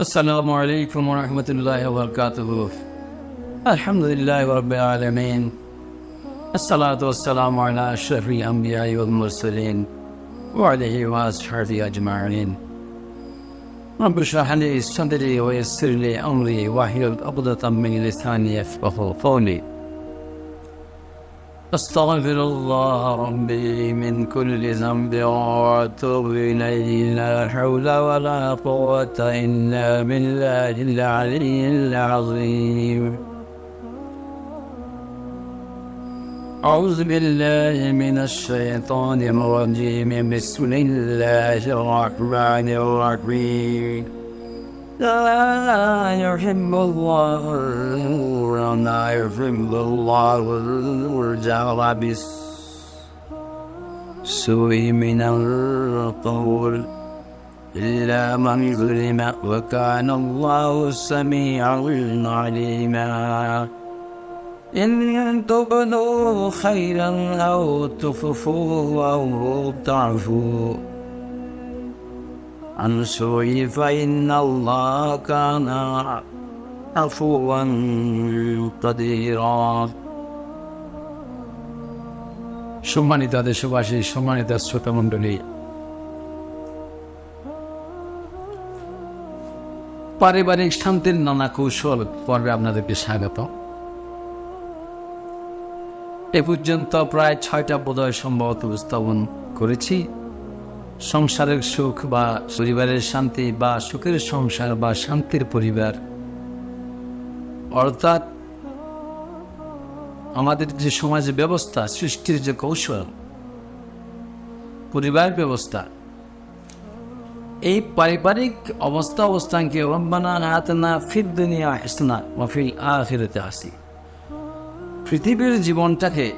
السلام عليكم ورحمة الله وبركاته. الحمد لله رب العالمين. الصلاة والسلام على أشرف الأنبياء والمرسلين وعليه وأصحابه أجمعين. رب اشرح لي صدري ويسر لي أمري واحلل عقدة من لساني يفقه قولي. أستغفر الله ربي من كل ذنب وأتوب إليه. لا حول ولا قوة إلا بالله العلي العظيم. أعوذ بالله من الشيطان الرجيم. بسم الله الرحمن الرحيم. لا يحب الله ولا يحب الله الجهر بالسوء من القول إلا من ظلم وكان الله سميعا عليما إن تبدوا خيرا أو تخفوه أو تعفوا عن سوء فإن الله كان عفوا قديرا সম্মানিত দেশবাসী সম্মানিত শ্রোতা মণ্ডলী পারিবারিক শান্তির নানা কৌশল পর্বে আপনাদেরকে স্বাগত এ পর্যন্ত প্রায় ছয়টা বোধহয় সম্ভবত উপস্থাপন করেছি সংসারের সুখ বা পরিবারের শান্তি বা সুখের সংসার বা শান্তির পরিবার। অর্থাৎ আমাদের যে সমাজ ব্যবস্থা, সৃষ্টির যে কৌশল, পরিবার ব্যবস্থা, এই পারিবারিক অবস্থা অবস্থানকে আসি পৃথিবীর জীবনটাকে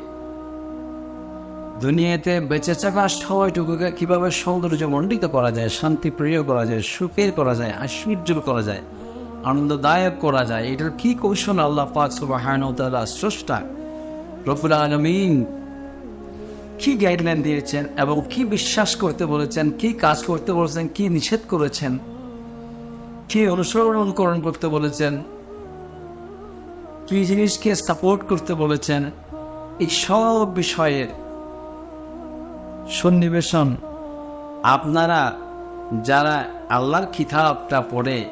দুনিয়াতে বেঁচে থাকার সময়টুকুকে কীভাবে সৌন্দর্যমণ্ডিত করা যায়, শান্তিপ্রিয় করা যায়, সুখের করা যায় আশ্চর্য করা যায়, আনন্দদায়ক করা যায়, এটার কি কৌশল আল্লাহ পাক সুবাহানুতাল্লাহ স্রষ্টা রফুল আলমিন কি গাইডলাইন দিয়েছেন এবং কি বিশ্বাস করতে বলেছেন, কি কাজ করতে বলেছেন, কি নিষেধ করেছেন, কি অনুসরণ অনুকরণ করতে বলেছেন, কি জিনিসকে সাপোর্ট করতে বলেছেন, এই সব বিষয়ের সন্নিবেশন। আপনারা যারা আল্লাহর খিতাবটা পড়ে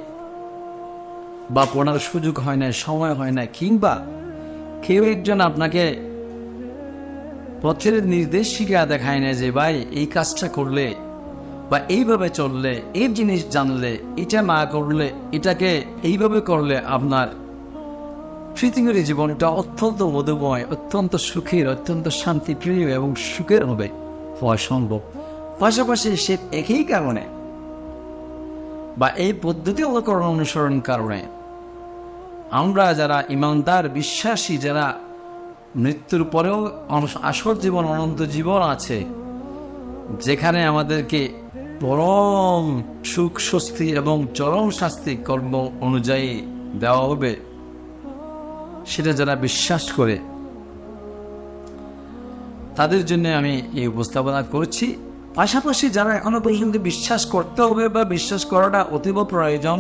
বা পড়ার সুযোগ হয় না সময় হয় না কিংবা কেউ একজন আপনাকে পথের নির্দেশিকা দেখায় না যে, ভাই, এই কাজটা করলে বা এইভাবে চললে, এই জিনিস জানলে, এটা না করলে, এটাকে এইভাবে করলে আপনার পৃথিবীর জীবনটা অত্যন্ত মধুময়, অত্যন্ত সুখের, অত্যন্ত শান্তিপ্রিয় এবং সুখের হবে। হওয়া সম্ভব। পাশাপাশি সে একই কারণে বা এই পদ্ধতি অনুকরণ অনুসরণ কারণে আমরা যারা ইমানদার, বিশ্বাসী, যারা মৃত্যুর পরেও আসল জীবন, অনন্ত জীবন আছে, যেখানে আমাদেরকে পরম সুখ, স্বস্তি এবং চরম শাস্তি কর্ম অনুযায়ী দেওয়া হবে, সেটা যারা বিশ্বাস করে তাদের জন্য আমি এই উপস্থাপনা করছি। পাশাপাশি যারা এখনও পর্যন্ত বিশ্বাস করতে হবে বা বিশ্বাস করাটা অতীব প্রয়োজন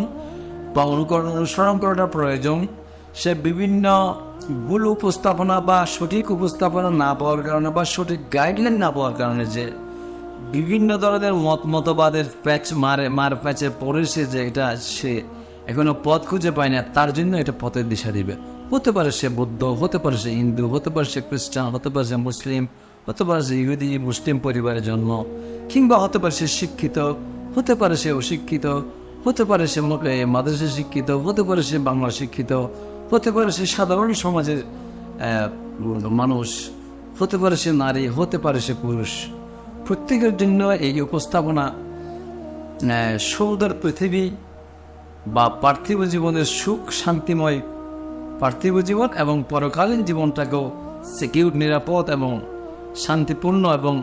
বা অনুকরণ, অনুসরণ করাটা প্রয়োজন, সে বিভিন্ন ভুল উপস্থাপনা বা সঠিক উপস্থাপনা না পাওয়ার কারণে বা সঠিক গাইডলাইন না পাওয়ার কারণে যে বিভিন্ন ধরনের মত মতবাদের প্যাচ মারে, মার প্যাচে পড়েছে যে এটা সে এখনও পথ খুঁজে পায় না, তার জন্য এটা পথের দিশা দিবে। হতে পারে সে বৌদ্ধ হতে পারে সে হিন্দু হতে পারে সে খ্রিস্টান হতে পারে সে মুসলিম হতে পারে সে ইহুদি মুসলিম পরিবারের জন্ম কিংবা হতে পারে সে শিক্ষিত হতে পারে সে অশিক্ষিত হতে পারে সে মাদ্রাসা শিক্ষিত হতে পারে সে বাংলা শিক্ষিত হতে পারে সে সাধারণ সমাজের মানুষ হতে পারে সে নারী হতে পারে সে পুরুষ প্রত্যেকের জন্য এই উপস্থাপনা আহ, সুন্দর পৃথিবী বা পার্থিব জীবনের সুখ শান্তিময় পার্থিব জীবন এবং পরকালীন জীবনটাকেও সিকিউর নিরাপদ এবং শান্তিপূর্ণ এবং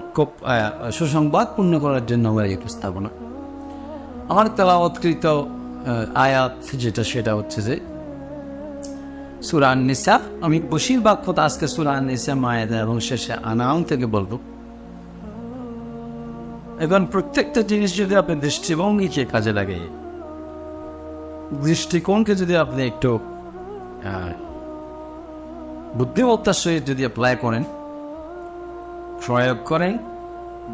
সুসংবাদপূর্ণ করার জন্য আমার এই উপস্থাপনা। আমার আহ, আয়াত যেটা সেটা হচ্ছে যে সুরান নিসা আমি বেশিরভাগ কথা আজকে সুরান নিসা মায়েদা এবং শেষে আনাম থেকে বলব। এখন প্রত্যেকটা জিনিস যদি আপনি দৃষ্টিভঙ্গিকে কাজে লাগে দৃষ্টিকোণকে যদি আপনি একটু বুদ্ধিমত্তার সহিত যদি অ্যাপ্লাই করেন, প্রয়োগ করেন,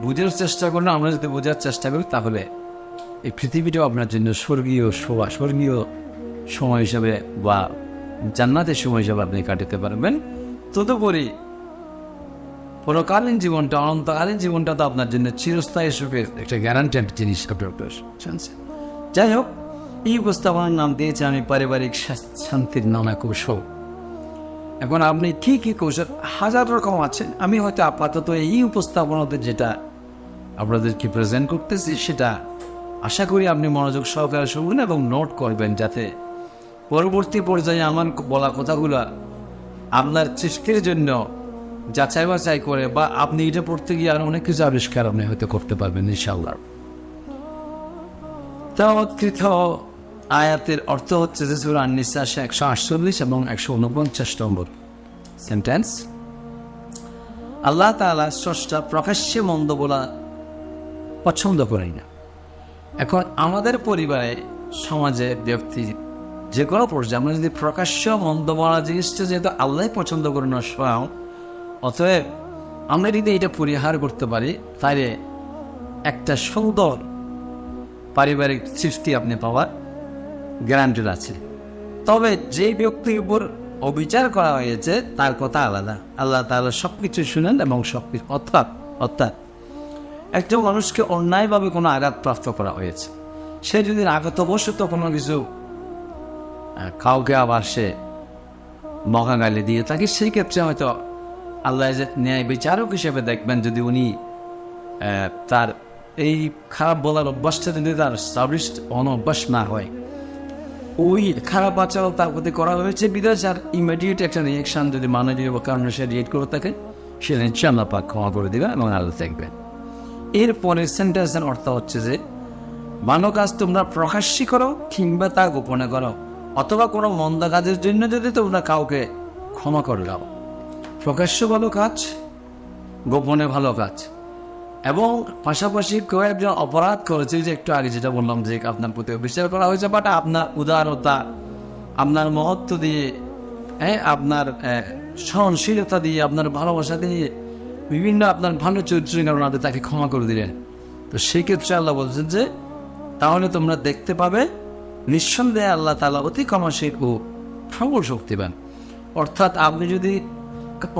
বুঝার চেষ্টা করেন আমরা যদি বোঝার চেষ্টা করি, তাহলে এই পৃথিবীটাও আপনার জন্য স্বর্গীয় শোভা, স্বর্গীয় সময় হিসাবে বা জান্নাতের সময় হিসাবে আপনি কাটাতে পারবেন। তদুপরি পরকালীন জীবনটা, অনন্তকালীন জীবনটা তো আপনার জন্য চিরস্থায়ী সুখের একটা গ্যারান্টেড জিনিস আপনার যাই হোক এই উপস্থাপনার নাম দিয়েছে আমি পারিবারিক শান্তির নানা কৌশল। এখন আপনি কি কি কৌশল, হাজার রকম আছে। আমি হয়তো আপাতত এই উপস্থাপনাতে যেটা আপনাদেরকে প্রেজেন্ট করতেছি, সেটা আশা করি আপনি মনোযোগ সহকারে শুনবেন এবং নোট করবেন যাতে পরবর্তী পর্যায়ে আমার বলা কথাগুলো আপনার সৃষ্টির জন্য যাচাই বাছাই করে বা আপনি এটা পড়তে গিয়ে আরও অনেক কিছু আবিষ্কার আপনি হয়তো করতে পারবেন ইনশাল্লাহ তাওয়াৎকৃত আয়াতের অর্থ হচ্ছে যে সুরা একশো আটচল্লিশ এবং একশো উনপঞ্চাশ নম্বর সেন্টেন্স আল্লাহ তালা স্রষ্টা প্রকাশ্যে মন্দ বলা পছন্দ করেন না। এখন আমাদের পরিবারে, সমাজে, ব্যক্তি, যে কোনো পর্যায়ে আমরা যদি প্রকাশ্য মন্দ বলা জিনিসটা যেহেতু আল্লাহ পছন্দ করে না স্বয়ং, অতএব আমরা যদি এটা পরিহার করতে পারি, তাহলে একটা সুন্দর পারিবারিক সৃষ্টি আপনি পাওয়ার গ্যারান্টেড আছে। তবে যে ব্যক্তির উপর অবিচার করা হয়েছে, তার কথা আলাদা। আল্লাহ তাআলা সব কিছু শুনেন এবং সব কিছু অর্থাৎ অর্থাৎ একজন মানুষকে অন্যায়ভাবে কোনো আঘাত প্রাপ্ত করা হয়েছে। সে যদি আঘাতবশত কোনো কিছু কাউকে আবার সে মগা গালি দিয়ে থাকে, সেই ক্ষেত্রে হয়তো আল্লাহ ন্যায় বিচারক হিসেবে দেখবেন, যদি উনি তার এই খারাপ বলার অভ্যাসটা যদি তার সাবরিশ অনভ্যাস না হয় ওই খারাপ আচরণ তার প্রতি করা হয়েছে বিদেশ, আর ইমিডিয়েট একটা রিয়েকশন যদি মানবীয় কারণে সে রিয়েক্ট করে থাকে, সে নিশ্চয় আল্লাহ পাক ক্ষমা করে দেবে এবং আল্লাহ দেখবেন এরপরে সেন্টেন্সের অর্থ হচ্ছে যে ভালো কাজ তোমরা প্রকাশ্যই করো কিংবা তা গোপনে করো, অথবা কোনো মন্দ কাজের জন্য যদি তোমরা কাউকে ক্ষমা করে দাও। প্রকাশ্য ভালো কাজ, গোপনে ভালো কাজ। এবং পাশাপাশি কেউ একজন অপরাধ করেছে, যে একটু আগে যেটা বললাম যে আপনার প্রতি বিচার করা হয়েছে বাট আপনার উদারতা, আপনার মহত্ব দিয়ে হ্যাঁ আপনার সহনশীলতা দিয়ে, আপনার ভালোবাসা দিয়ে বিভিন্ন আপনার ভালো চরিত্রের কারণে আপনি তাকে ক্ষমা করে দিলেন। তো সেই ক্ষেত্রে আল্লাহ বলছেন যে, তাহলে তোমরা দেখতে পাবে, নিঃসন্দেহে আল্লাহ তালা অতি ক্ষমাশীল ও প্রবল শক্তিবান। অর্থাৎ আপনি যদি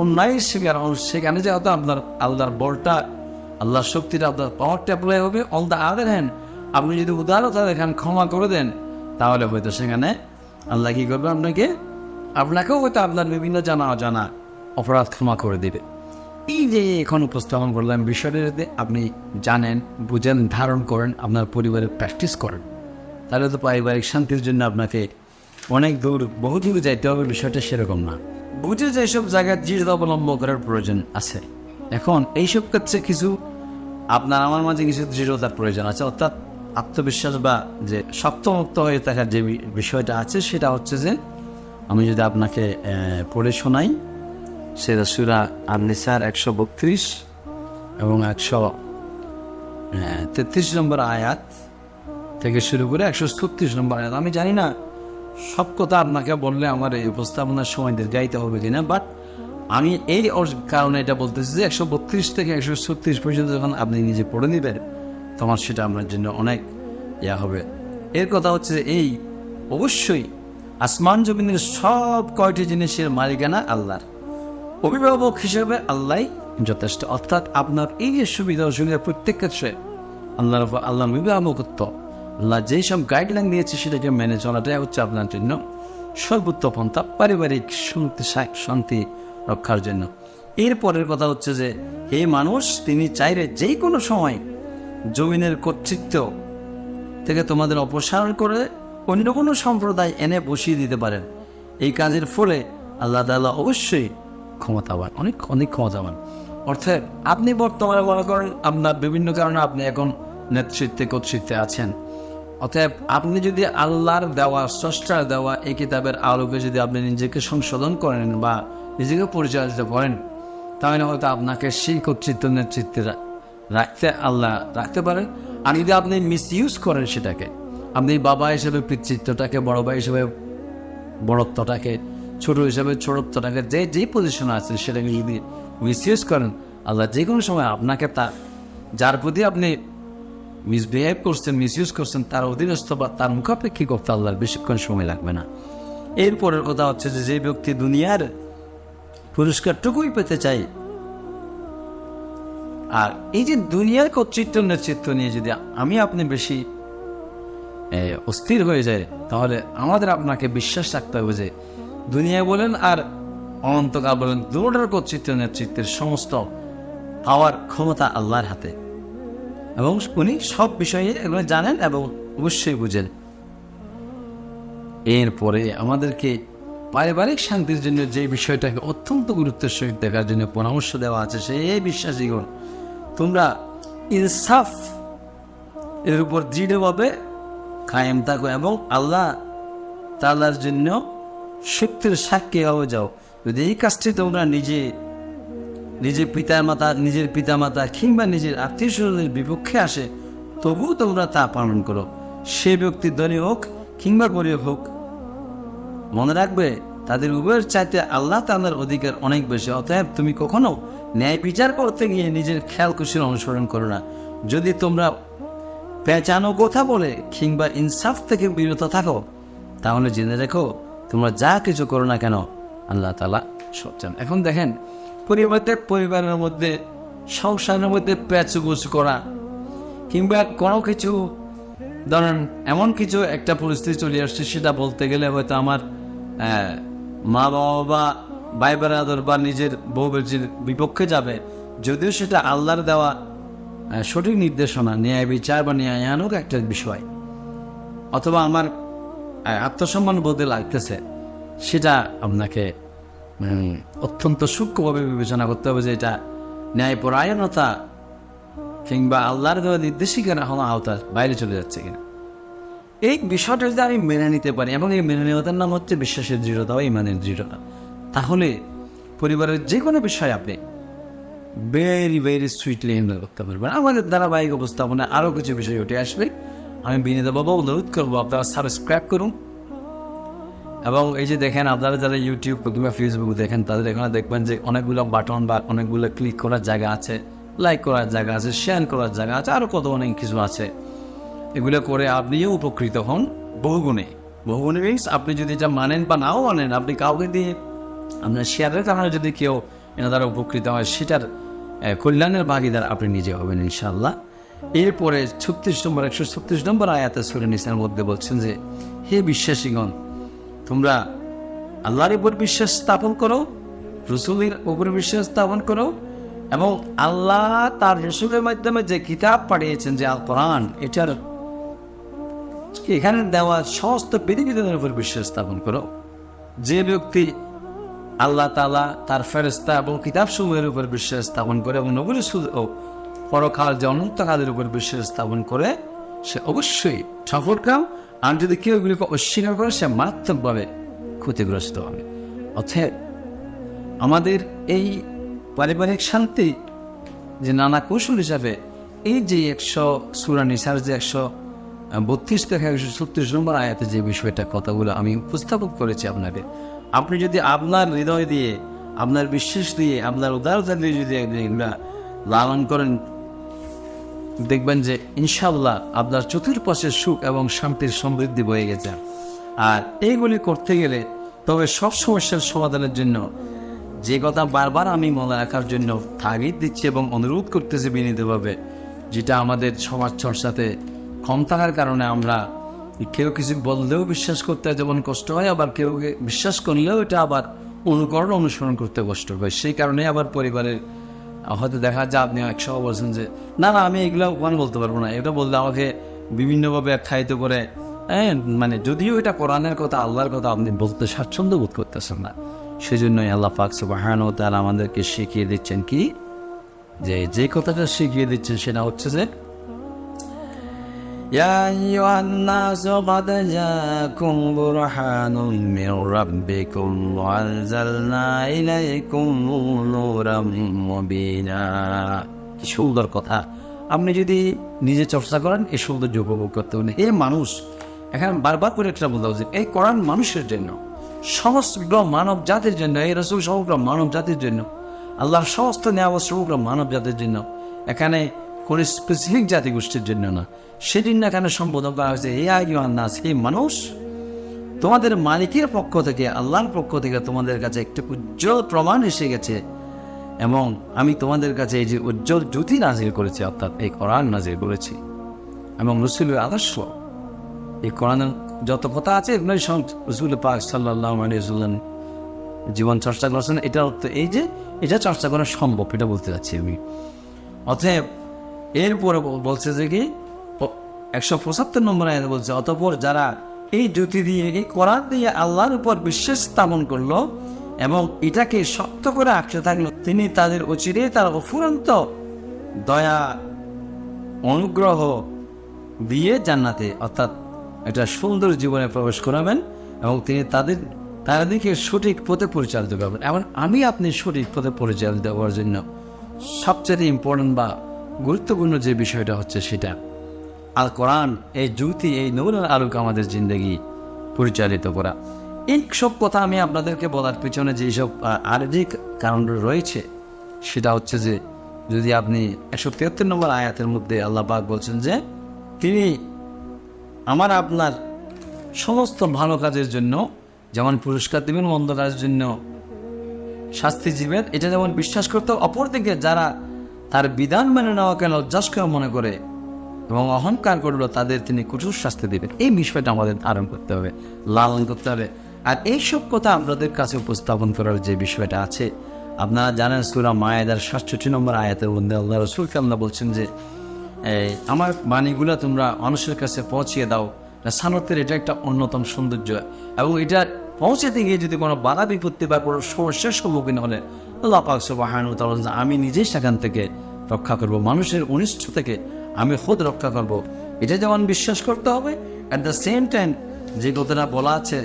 অন্যায় শিকার হন, সেখানে যে হয়তো আপনার আল্লাহর বলটা আল্লাহর শক্তিটা আপনার পাওয়ারটা অ্যাপ্লাই হবে অন দ্য আদার হ্যান্ড আপনি যদি উদারতা দেখান, ক্ষমা করে দেন, তাহলে হয়তো সেখানে আল্লাহ কী করবে আপনাকে? আপনাকেও হয়তো আপনার বিভিন্ন জানা অজানা অপরাধ ক্ষমা করে দেবে। এই যে এখন উপস্থাপন করলাম, বিষয়টা যদি আপনি জানেন, বুঝেন, ধারণ করেন, আপনার পরিবারে প্র্যাকটিস করেন, তাহলে তো পারিবারিক শান্তির জন্য আপনাকে অনেক দূর, বহু দূরে যাইতে হবে, বিষয়টা সেরকম না। বুঝে যে সব জায়গায় দৃঢ় অবলম্বন করার প্রয়োজন আছে। এখন এইসব ক্ষেত্রে কিছু আপনার, আমার মাঝে কিছু দৃঢ়তার প্রয়োজন আছে, অর্থাৎ আত্মবিশ্বাস বা যে শক্তমুক্ত হয়ে থাকার যে বিষয়টা আছে, সেটা হচ্ছে যে আমি যদি আপনাকে পড়ে শোনাই, সেটা সুরা আননিসার একশো বত্রিশ এবং একশো তেত্রিশ নম্বর আয়াত থেকে শুরু করে একশো ছত্রিশ নম্বর আয়াত। আমি জানি না, সব কথা আপনাকে বললে আমার এই উপস্থাপনার সময় দীর্ঘায়িত হবে কিনা বাট আমি এই কারণে এটা বলতেছি যে একশো বত্রিশ থেকে একশো ছত্রিশ পর্যন্ত যখন আপনি নিজে পড়ে নেবেন তোমার সেটা আপনার জন্য অনেক ইয়া হবে। এর কথা হচ্ছে যে এই অবশ্যই আসমান জমিনের সব কয়টি জিনিসের মালিকানা আল্লাহর। অভিভাবক হিসেবে আল্লাহ যথেষ্ট। অর্থাৎ আপনার এই যে সুবিধা অসুবিধা প্রত্যেক ক্ষেত্রে আল্লাহর উপর আল্লাহর অভিভাবকত্ব, আল্লাহ যেই সব গাইডলাইন দিয়েছে সেটাকে মেনে চলাটাই হচ্ছে আপনার জন্য সর্বোত্তম পন্থা। পারিবারিক শান্তি শান্তি রক্ষার জন্য। এরপরের কথা হচ্ছে যে এই মানুষ, তিনি চাইলে যেই কোনো সময় জমিনের কর্তৃত্ব থেকে তোমাদের অপসারণ করে অন্য কোনো সম্প্রদায় এনে বসিয়ে দিতে পারেন। এই কাজের ফলে আল্লাহ তাআলা অবশ্যই ক্ষমতাবান, অনেক অনেক ক্ষমতাবান। অর্থাৎ আপনি বর্তমানে মনে করেন, আপনার বিভিন্ন কারণে আপনি এখন নেতৃত্বে, কর্তৃত্বে আছেন। অতএব আপনি যদি আল্লাহর দেওয়া, স্রষ্টার দেওয়া এই কিতাবের আলোকে যদি আপনি নিজেকে সংশোধন করেন বা নিজেকে পরিচালিত করেন, তাহলে হয়তো আপনাকে সেই কর্তৃত্ব নেতৃত্বে রাখতে আল্লাহ রাখতে পারেন। আর যদি আপনি মিস ইউজ করেন সেটাকে, আপনি বাবা হিসেবে পিতৃত্বটাকে বড় ভাই হিসেবে বড়ত্বটাকে, ছোট হিসেবে ছোটত্বটাকে, যে যেই পজিশনে আছে সেটাকে যদি মিসইউজ করেন, আল্লাহ যে কোনো সময় আপনাকে তা, যার প্রতি আপনি মিসবিহেভ করছেন মিসইউজ করছেন, তার অধীনস্থ বা তার মুখাপেক্ষী করতে আল্লাহর বেশিক্ষণ সময় লাগবে না। এরপরের কথা হচ্ছে যে যে ব্যক্তি দুনিয়ার পুরস্কারটুকুই পেতে চাই। আর এই যে দুনিয়ার কর্তৃত্ব, নেতৃত্ব নিয়ে যদি আমি আপনি বেশি অস্থির হয়ে যায় তাহলে আমাদের আপনাকে বিশ্বাস রাখতে হবে যে দুনিয়া বলেন আর অনন্তকাল বলেন, দুটার কর্তৃত্ব, নেতৃত্বের সমস্ত পাওয়ার ক্ষমতা আল্লাহর হাতে। এবং উনি সব বিষয়ে এগুলো জানেন এবং অবশ্যই বুঝেন। এরপরে আমাদেরকে পারিবারিক শান্তির জন্য যে বিষয়টাকে অত্যন্ত গুরুত্বের সহিত দেখার জন্য পরামর্শ দেওয়া আছে সেই বিশ্বাসীগণ তোমরা ইনসাফ এর উপর দৃঢ়ভাবে কায়েম থাকো এবং আল্লাহ তাল্লার জন্য সত্যের সাক্ষী হয়ে যাও। যদি এই কাজটি তোমরা নিজে নিজের পিতা মাতা নিজের পিতা মাতা কিংবা নিজের আত্মীয় স্বজনের বিপক্ষে আসে, তবুও তোমরা তা পালন করো। সে ব্যক্তি ধনী হোক কিংবা গরিব হোক মনে রাখবে, তাদের উভয়ের চাইতে আল্লাহ তাল্লার অধিকার অনেক বেশি। অতএব তুমি কখনো ন্যায় বিচার করতে গিয়ে নিজের খেয়াল খুশির অনুসরণ করো না। যদি তোমরা পেঁচানো কথা বলে কিংবা ইনসাফ থেকে বিরত থাকো, তাহলে জেনে রেখো, তোমরা যা কিছু করো না কেন, আল্লাহ তালা সব জান। এখন দেখেন পরিবারের পরিবারের মধ্যে, সংসারের মধ্যে প্যাচুগুচু করা, কিংবা কোনো কিছু, ধরেন এমন কিছু একটা পরিস্থিতি চলে আসছে, সেটা বলতে গেলে হয়তো আমার মা বাবা বা ভাই বেড়াদর বা নিজের বউ বেজির বিপক্ষে যাবে, যদিও সেটা আল্লাহর দেওয়া সঠিক নির্দেশনা, ন্যায় বিচার বা ন্যায় ন্যায়ানুক একটা বিষয়। অথবা আমার আত্মসম্মান বোধে লাগতেছে, সেটা আপনাকে অত্যন্ত সূক্ষ্মভাবে বিবেচনা করতে হবে যে এটা ন্যায়পরায়ণতা কিংবা আল্লাহর দেওয়া নির্দেশিকার হওয়া আওতার বাইরে চলে যাচ্ছে কিনা। এই বিষয়টা যদি আমি মেনে নিতে পারি, এবং এই মেনে নেওয়াটার নাম হচ্ছে বিশ্বাসের দৃঢ়তা বা ইমানের দৃঢ়তা। তাহলে পরিবারের যে কোনো বিষয় আপনি ভেরি ভেরি সুইটলি হ্যান্ডেল করতে পারবেন। আমাদের ধারাবাহিক উপস্থাপনায় আরও কিছু বিষয় উঠে আসবে। আমি বিনীত বাবা অনুরোধ করব, আপনারা সাবস্ক্রাইব করুন। এবং এই যে দেখেন, আপনারা যারা ইউটিউব কিংবা ফেসবুক দেখেন, তাদের এখানে দেখবেন যে অনেকগুলো বাটন বা অনেকগুলো ক্লিক করার জায়গা আছে লাইক করার জায়গা আছে শেয়ার করার জায়গা আছে আরও কত অনেক কিছু আছে। এগুলো করে আপনিও উপকৃত হন বহুগুণে। বহুগুণে মিনস আপনি যদি এটা মানেন বা নাও মানেন, আপনি কাউকে দিয়ে আপনার শেয়ারের কারণে যদি কেউ এনা দ্বারা উপকৃত হয়, সেটার কল্যাণের ভাগিদার আপনি নিজে হবেন ইনশাল্লাহ এরপরে ছত্রিশ নম্বর, একশো ছত্রিশ নম্বর আয়াতে সুরে নিসার মধ্যে বলছেন যে, হে বিশ্বাসীগণ, তোমরা আল্লাহর উপর বিশ্বাস স্থাপন করো, রসুলের উপর বিশ্বাস স্থাপন করো এবং আল্লাহ তার রসুলের মাধ্যমে যে কিতাব পাঠিয়েছেন যে আল কোরআন এটার এখানে দেওয়া সমস্ত বিধিবিধানের উপর বিশ্বাস স্থাপন করো। যে ব্যক্তি আল্লাহ তালা তার ফেরস্তা এবং কিতাব সমূহের উপর বিশ্বাস স্থাপন করে এবং নবুল ও পরকাল যে অনন্তকালের উপর বিশ্বাস স্থাপন করে, সে অবশ্যই সফলকাম। আর যদি কেউ এগুলিকে অস্বীকার করে, সে মারাত্মকভাবে ক্ষতিগ্রস্ত হবে। অতএব আমাদের এই পারিবারিক শান্তি যে নানা কৌশল হিসাবে এই যে একশো, সুরা নিসার যে একশো বত্রিশ থেকে একশো ছত্রিশ নম্বর আয়াতে যে বিষয়টা, কথাগুলো আমি উপস্থাপন করেছি আপনাকে আপনি যদি আপনার হৃদয় দিয়ে, আপনার বিশ্বাস দিয়ে, আপনার উদারতা দিয়ে যদি এগুলা লালন করেন, দেখবেন যে ইনশাল্লাহ আপনার চতুর্পাশের সুখ এবং শান্তির সমৃদ্ধি বয়ে গেছে। আর এইগুলি করতে গেলে তবে সব সমস্যার সমাধানের জন্য যে কথা বারবার আমি মনে রাখার জন্য তাগিদ দিচ্ছি এবং অনুরোধ করতেছি বিনীতভাবে, যেটা আমাদের সমাজ চর্চাতে কম থাকার কারণে আমরা কেউ কিছু বললেও বিশ্বাস করতে যেমন কষ্ট হয়, আবার কেউ বিশ্বাস করলেও এটা আবার অনুকরণ, অনুসরণ করতে কষ্ট হয়। সেই কারণে আবার পরিবারের, হয়তো দেখা যায় আপনি একশো বলছেন যে, না না, আমি এগুলো ওখানে বলতে পারব না। এটা বললে আমাকে বিভিন্নভাবে আখ্যায়িত করে হ্যাঁ মানে যদিও এটা কোরআনের কথা, আল্লাহর কথা আপনি বলতে স্বাচ্ছন্দ্য বোধ করতেছেন না। সেজন্যই আল্লাহ পাক সুবাহান ও আমাদেরকে শিখিয়ে দিচ্ছেন কি? যে যে কথাটা শিখিয়ে দিচ্ছেন সেটা হচ্ছে যে يا أيها الناس قد جاءكم برهان من ربكم وأنزلنا إليكم نورا مبينا কি সুন্দর কথা আপনি যদি নিজে চর্চা করেন এই সৌন্দর্য উপভোগ করতে পারেন এই মানুষ এখানে বারবার করে একটা বলতে হচ্ছে এই কোরআন মানুষের জন্য সমগ্র মানব জাতির জন্য এই রসুল সমগ্র মানব জাতির জন্য আল্লাহর সমস্ত নিয়ামত সমগ্র মানব জাতির জন্য এখানে কোনো স্পেসিফিক জাতিগোষ্ঠীর জন্য না। সেদিন না কেন সম্বোধন করা হয়েছে এই আইয়ান নাস এই মানুষ, তোমাদের মালিকের পক্ষ থেকে, আল্লাহর পক্ষ থেকে তোমাদের কাছে একটি উজ্জ্বল প্রমাণ এসে গেছে এবং আমি তোমাদের কাছে এই যে উজ্জ্বল জ্যোতি নাজির করেছি, অর্থাৎ এই কোরআন নাজির করেছি এবং রসুলের আদর্শ। এই কোরআনের যত কথা আছে, এগুলোই সব রসুল পাক সাল্লাহ আলিয়াল্লাম জীবন চর্চা করেছেন। এটা এই যে, এটা চর্চা করা সম্ভব, এটা বলতে চাচ্ছি আমি। অতএব এরপরে বলছে যে কি একশো পঁচাত্তর নম্বর আয়াত বলছে, অতপর যারা এই জ্যোতি দিয়ে এই কোরআন দিয়ে আল্লাহর উপর বিশ্বাস স্থাপন করল এবং এটাকে শক্ত করে আঁকতে থাকল, তিনি তাদের অচিরে তার অফুরন্ত দয়া, অনুগ্রহ দিয়ে জান্নাতে, অর্থাৎ একটা সুন্দর জীবনে প্রবেশ করাবেন এবং তিনি তাদের তাদেরকে সঠিক পথে পরিচালিত করবেন। এবং আমি আপনি সঠিক পথে পরিচালিত করার জন্য সবচেয়ে ইম্পর্টেন্ট বা গুরুত্বপূর্ণ যে বিষয়টা হচ্ছে সেটা, আল কোরআন এই জ্যোতি এই নৌরের আলোকে আমাদের জিন্দগি পরিচালিত করা। এই সব কথা আমি আপনাদেরকে বলার পিছনে যেসব আরেক কারণ রয়েছে, সেটা হচ্ছে যে, যদি আপনি একশো তিয়াত্তর নম্বর আয়াতের মধ্যে আল্লাহ পাক বলছেন যে, তিনি আমার আপনার সমস্ত ভালো কাজের জন্য, যেমন পুরস্কার দেবেন মন্দ কাজের জন্য শাস্তি জীবের এটা যেমন বিশ্বাস করতে অপরদিকে যারা তার বিধান মেনে নেওয়াকে লজ্জাস্কর মনে করে? এবং অহংকার করল তাদের তিনি কঠোর শাস্তি দেবেন। এই বিষয়টা আমাদের ধারণ করতে হবে, লালন করতে হবে। আর এইসব কথা আপনাদের কাছে উপস্থাপন করার যে বিষয়টা আছে, আপনারা জানেন সুরা মায়েদার সাতষট্টি নম্বর আয়াতের মধ্যে আল্লাহ রসুলকে আল্লাহ বলছেন যে আমার বাণীগুলো তোমরা মানুষের কাছে পৌঁছিয়ে দাও। সানতের, এটা একটা অন্যতম সৌন্দর্য। এবং এটা পৌঁছাতে গিয়ে যদি কোনো বাধা বিপত্তি বা কোনো সমস্যার সম্মুখীন হলে আমি নিজেই সেখান থেকে রক্ষা করব, মানুষের অনিষ্ট থেকে আমি খোদ রক্ষা করব। এটা যেমন বিশ্বাস করতে হবে অ্যাট দ্য সেম টাইম যে কথাটা বলা আছে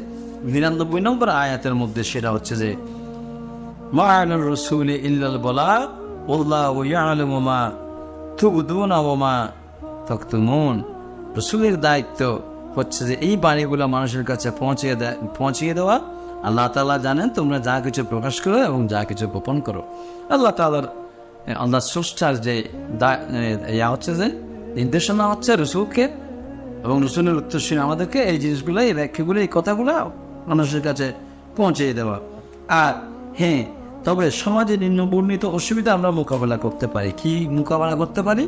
নিরানব্বই নম্বর আয়াতের মধ্যে, সেটা হচ্ছে যে বলা ওয়া মা তাকতুমুন। রসুলের দায়িত্ব হচ্ছে যে, এই বাণীগুলো মানুষের কাছে পৌঁছিয়ে দেয়, পৌঁছিয়ে দেওয়া আল্লাহ তালা জানেন তোমরা যা কিছু প্রকাশ করো এবং যা কিছু গোপন করো। আল্লাহ তালার আল্লাহ স্রষ্টার যে ইয়া হচ্ছে যে, নির্দেশনা হচ্ছে রসুলকে এবং রসুলের উত্তরসূরি আমাদেরকে এই জিনিসগুলো, এই ব্যাখ্যাগুলো, এই কথাগুলো মানুষের কাছে পৌঁছে দেওয়া। আর হ্যাঁ তবে সমাজে নিম্ন বর্ণিত অসুবিধা আমরা মোকাবেলা করতে পারি। কি মোকাবেলা করতে পারি?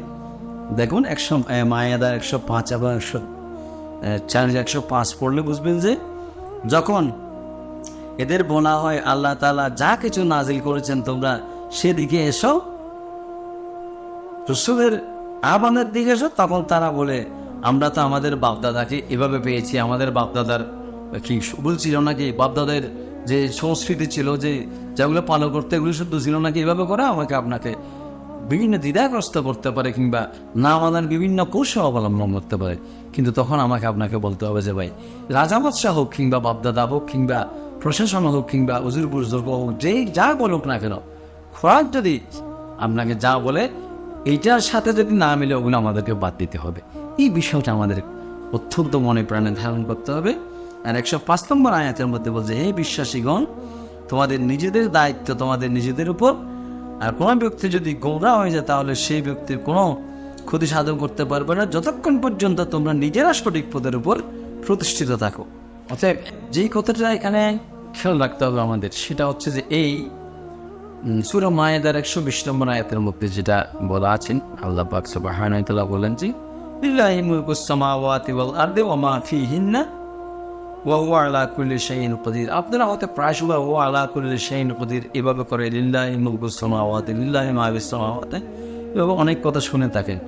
দেখুন, একশো মায়াদা একশো পাঁচ এবং একশো চার, একশো পাঁচ পড়লে বুঝবেন যে, যখন এদের বলা হয় আল্লাহ তাআলা যা কিছু নাজিল করেছেন তোমরা সেদিকে এসো। রসুলের আহ্বানের দিকে এসো, তখন তারা বলে, আমরা তো আমাদের বাপদাদাকে এভাবে পেয়েছি, আমাদের বাপদাদার কি সবুল ছিল নাকি? বাপদাদের যে সংস্কৃতি ছিল, যে যেগুলো পালন করতে, এগুলো শুদ্ধ ছিল নাকি? এভাবে করে আমাকে আপনাকে বিভিন্ন দ্বিধাগ্রস্ত করতে পারে কিংবা না মানার বিভিন্ন কৌশল অবলম্বন করতে পারে। কিন্তু তখন আমাকে আপনাকে বলতে হবে যে, ভাই রাজাবাদশাহ হোক কিংবা বাপদাদা হোক কিংবা প্রশাসন হোক কিংবা উজুর বুজুর্গ হোক যেই যা বলুক না কেন, খোরাক যদি আপনাকে যা বলে, এইটার সাথে যদি না মিলে, ওগুলো আমাদেরকে বাদ দিতে হবে। এই বিষয়টা আমাদের অত্যন্ত মনে প্রাণে ধারণ করতে হবে। আর একশো পাঁচ নম্বর আয়াতের মধ্যে বলছে, হে বিশ্বাসীগণ, তোমাদের নিজেদের দায়িত্ব, তোমাদের নিজেদের উপর। আর কোনো ব্যক্তি যদি গোমরা হয়ে যায়, তাহলে সেই ব্যক্তির কোনো ক্ষতি সাধন করতে পারবে না। যতক্ষণ পর্যন্ত তোমরা নিজেরা সঠিক পদের উপর প্রতিষ্ঠিত থাকো। অতএব যেই কথাটা এখানে খেয়াল রাখতে হবে আমাদের। সেটা হচ্ছে যে এই সুরা মায়েদার একশো বিশ নম্বর আয়াতের মধ্যে যেটা বলা আছেন আল্লাহ পাক তাআলা বলেন যে, লিল্লাহি মুলকুস সামাওয়াতি ওয়াল আরদি ওয়া মা ফীহিন্না ওয়া হুয়া আলা কুল্লি শাইইন কাদির আপনারা হয়তো প্রায় সময় ওয়া আলা কুল্লি শাইইন কাদির এভাবে করে, লিল্লাহি মুলকুস সামাওয়াতি, লিল্লাহি মা ফিস সামাওয়াতি, এভাবে অনেক কথা শুনে থাকেন।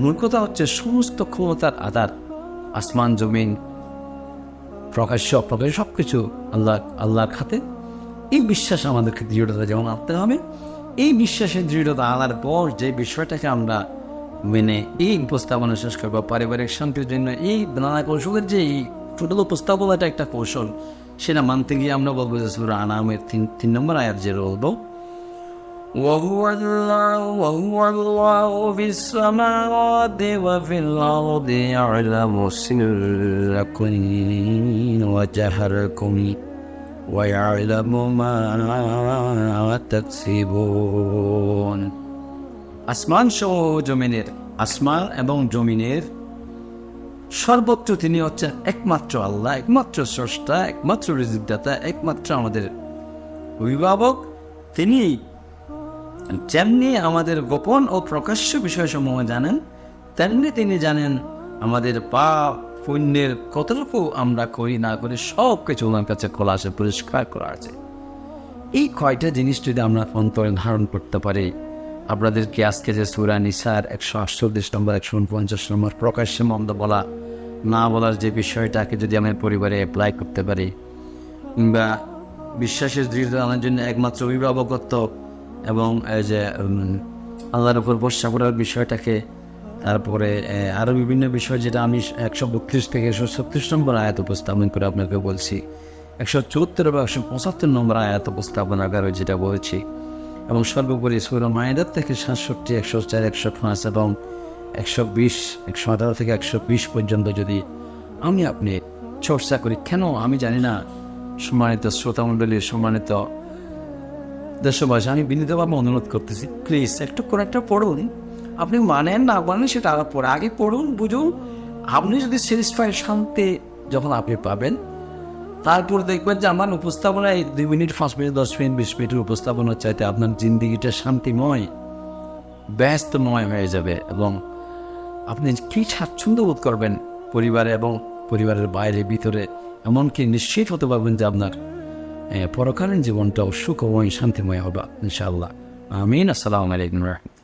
মূল হচ্ছে সমস্ত ক্ষমতার আধার, আসমান, জমিন প্রকাশ্য অপ্রকাশ্য সব কিছু আল্লাহ, আল্লাহর খাতে। এই বিশ্বাস আমাদেরকে দৃঢ়তা যেমন আনতে হবে, এই বিশ্বাসের দৃঢ়তা আনার পর যে বিষয়টাকে আমরা মেনে এই উপস্থাপনা শেষ করব, পারিবারিক শান্তির জন্য এই নানা কৌশলের যে এই টোটাল উপস্থাপনাটা একটা কৌশল, সেটা মানতে গিয়ে আমরা বলব যে সুরা আনামের তিন তিন নম্বর আয়াত যে বলব وهو الله وهو الله في السماوات وفي الأرض يعلم سركم وجهركم ويعلم ما تكسبون আসমান সহ জমিনের আসমান এবং জমিনের সর্বোচ্চ তিনি হচ্ছেন একমাত্র আল্লাহ একমাত্র স্রষ্টা একমাত্র রিজিকদাতা একমাত্র আমাদের অভিভাবক তিনি যেমনি আমাদের গোপন ও প্রকাশ্য বিষয়সমূহ জানেন, তেমনি তিনি জানেন আমাদের পাপ, পুণ্যের কতটুকু আমরা করি না করি সব কিছু ওনার কাছে খোলা আছে পরিষ্কার করা আছে। এই কয়টা জিনিস যদি আমরা অন্তরে ধারণ করতে পারি, আপনাদেরকে আজকে যে সুরা নিসার একশো আটচল্লিশ নম্বর, একশো উনপঞ্চাশ নম্বর প্রকাশ্যে মন্দ বলা, না বলার যে বিষয়টাকে যদি আমি পরিবারে অ্যাপ্লাই করতে পারি, কিংবা বিশ্বাসের দৃঢ় আনার জন্য একমাত্র অভিভাবকত্ব এবং যে আল্লাহর উপর ভরসা করার বিষয়টাকে, তারপরে আরও বিভিন্ন বিষয় যেটা আমি একশো বত্রিশ থেকে একশো ছত্রিশ নম্বর আয়াত উপস্থাপন করে আপনাকে বলছি। একশো চুয়াত্তর বা একশো পঁচাত্তর নম্বর আয়াত উপস্থাপনা করে যেটা বলছি। এবং সর্বোপরি সৌর মায়েদার থেকে সাতষট্টি, একশো চার, একশো পাঁচ এবং একশো বিশ, একশো আঠারো থেকে একশো বিশ পর্যন্ত যদি আমি আপনি চর্চা করি, কেন আমি জানি না সম্মানিত শ্রোতামণ্ডলী, সম্মানিত দেশবাসী আমি বিনীতভাবে অনুরোধ করতেছি। প্লিজ একটু করে একটা পড়ুন। আপনি মানেন না মানেন, সেটা আগে পড়ে। আগে পড়ুন, বুঝুন। আপনি যদি স্যাটিসফাই শান্তি যখন আপনি পাবেন, তারপর দেখবেন যে আমার উপস্থাপনা এই দুই মিনিট, পাঁচ মিনিট, দশ মিনিট, বিশ মিনিটের উপস্থাপনার চাইতে আপনার জিন্দিগিটা শান্তিময়, ব্যস্তময় হয়ে যাবে এবং আপনি কী স্বাচ্ছন্দ্য বোধ করবেন পরিবারে এবং পরিবারের বাইরে, ভিতরে, এমনকি নিশ্চিত হতে পারবেন যে আপনার পরকালীন জীবনটাও সুখময় শান্তিময় হবে ইনশাআল্লাহ। আমিন আসসালামু আলাইকুম রহমতুল্লাহ।